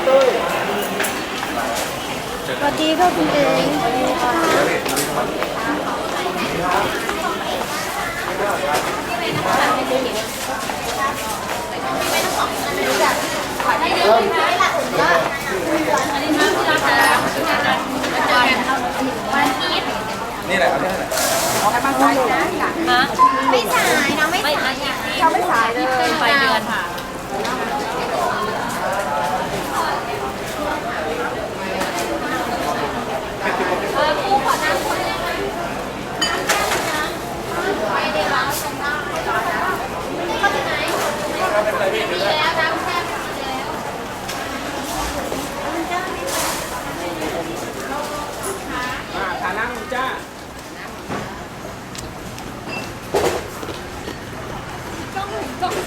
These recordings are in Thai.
สวัสดีค่ะคุณเองวันที่ นี่แหละครับนี่แหละ ไม่สายนะไม่สายเราไม่สายเลยไปเดือนค่ะ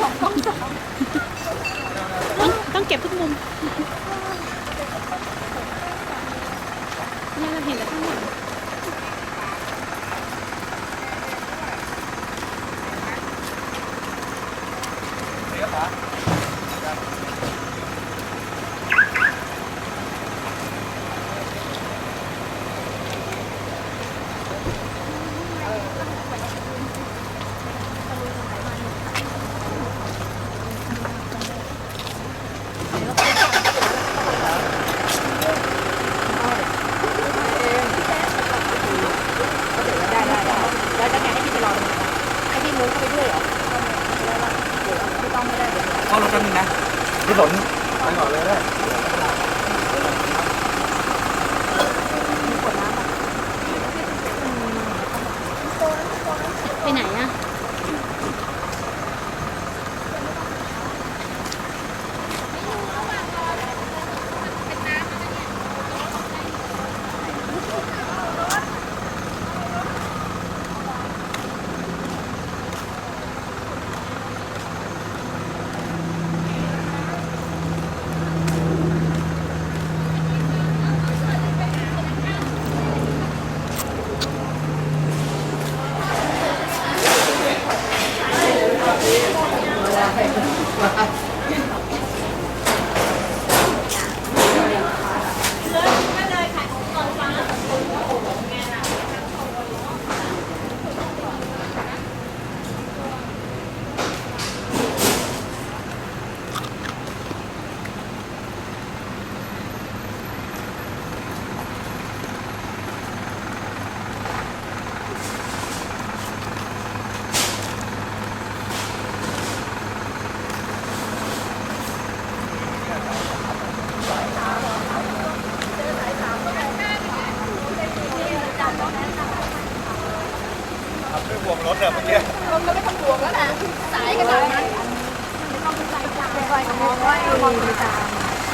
ต้องต้องเก็บทุกมุมเนี่ยเราเห็นแต่ข้างหลังเข้ารถแป๊บนึงนะพี่สนไปก่อนเลยได้ อะเมื่อกี้เราไม่ต้องห่วงแล้วแหละสายขนาดนั้นไม่ต้องใส่ใจไปกับมองไว้มองตาม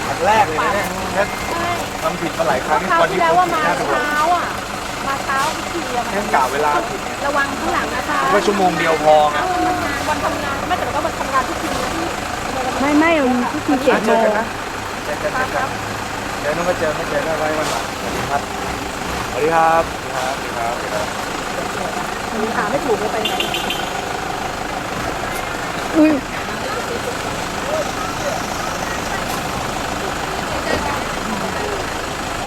อันแรกเลยนะเนี่ยทำผิดมาหลายครั้งคราววันที่นี้แล้วว่ามาเช้าอะ มาเช้าพิธีอะแค่กะเวลาผิดระวังข้างหลังนะคะแค่ชั่วโมงเดียวพอไงวันทำงานไม่แต่ก็วันทำงานทุกทีที่ไม่ไม่ทุกทีเจ็ดเจโมองกันนะเจอกันเจอกันเดี๋ยวนู้นก็เจอไม่เจอก็ไว้วันหลังสวัสดีครับสวัสดีครับสวัสดีครับสวัสดีครับ หาไม่ถูกเลยไปไหนอุ้ย